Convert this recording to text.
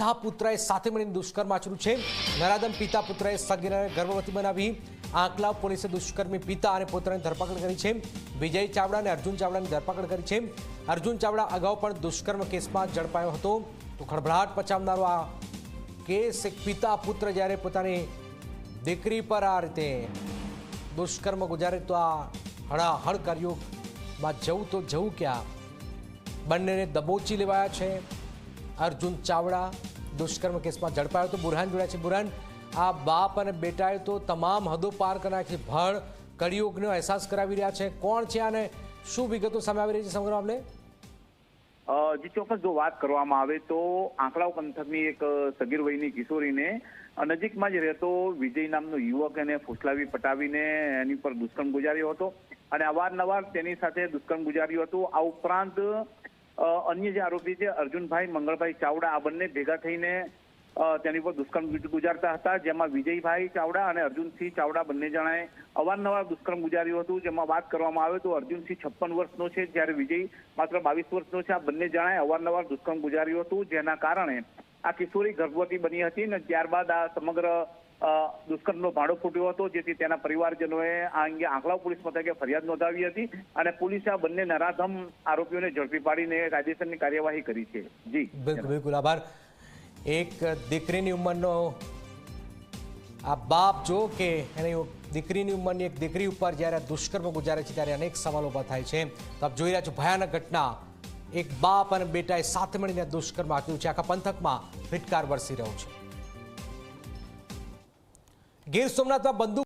પિતા પુત્રએ સાથે મળીને દુષ્કર્મ આચર્યું છે. નરાદમ પિતા પુત્રએ સગીરાને ગર્ભવતી બનાવી આંકલાવ પોલીસે દુષ્કર્મી પિતા અને પુત્રની ધરપકડ કરી છે. વિજય ચાવડા અને અર્જુન ચાવડાની ધરપકડ કરી છે. અર્જુન ચાવડા અગાઉ પણ દુષ્કર્મ કેસમાં ઝડપાયો હતો. તો ખળભળાટ પચાવનારો આ કેસ, એક પિતા પુત્ર જ્યારે પોતાની દીકરી પર આ રીતે દુષ્કર્મ ગુજારે તો આ હળાહળમાં જવું તો જવું ક્યાં? બંનેને દબોચી લેવાયા છે. અર્જુન ચાવડા દુષ્કર્મ કેસમાં ઝડપાયો તો બુરહાન જોડ્યા છે. બુરહાન, આ બાપ અને બેટાએ તો તમામ હદો પાર કરી છે ભળ, કળિયુગનો અહેસાસ કરાવી રહ્યા છે. કોણ છે અને શું વિગતો સામે આવી રહી છે સમગ્ર મામલે? જે, ચોક્કસ જો વાત કરવામાં આવે તો આંકડાઓ પંથકની એક સગીર વયની કિશોરીને નજીકમાં જ રહેતો વિજય નામનો યુવક એને ફૂસલાવી પટાવીને એની પર દુષ્કર્મ ગુજાર્યો હતો. અને અવારનવાર તેની સાથે દુષ્કર્મ ગુજાર્યું હતું. આ ઉપરાંત અન્ય જે આરોપી છે, અર્જુનભાઈ મંગળભાઈ ચાવડા, આ બંને ભેગા થઈને તેની પર દુષ્કર્મ ગુજારતા હતા, જેમાં વિજયભાઈ ચાવડા અને અર્જુનસિંહ ચાવડા બંને જણાએ અવારનવાર દુષ્કર્મ ગુજાર્યું હતું. જેમાં વાત કરવામાં આવે તો અર્જુનસિંહ છપ્પન વર્ષનો છે, જ્યારે વિજય માત્ર બાવીસ વર્ષનો છે. આ બંને જણાએ અવારનવાર દુષ્કર્મ ગુજાર્યું હતું, જેના કારણે આ કિશોરી ગર્ભવતી બની હતી અને ત્યારબાદ આ સમગ્ર દુષ્કર્મનો ભાડો ફૂટ્યો હતો, જેથી તેના પરિવારજનોએ આ અંગે આંકલાવ પોલીસ મથકે ફરિયાદ નોંધાવી હતી અને પોલીસે આ બંને નરાધમ આરોપીઓને ઝડપી પાડીને કાયદેસરની કાર્યવાહી કરી છે. જી. બિલકુલ બિલકુલ. આભાર. એક દીકરીની ઉંમરનો આ બાપ જો કે એની દીકરીની ઉંમરની એક દીકરી ઉપર જ્યારે દુષ્કર્મ ગુજારે છે ત્યારે અનેક સવાલો ઊભા થાય છે. તો આપ જોઈ રહ્યા છો ભયાનક ઘટના. એક બાપ અને બેટાએ સાથે મળીને દુષ્કર્મ આપ્યું છે. આખા પંથકમાં ફિટકાર વરસી રહ્યો છે. ગીર સોમનાથમાં બંદૂક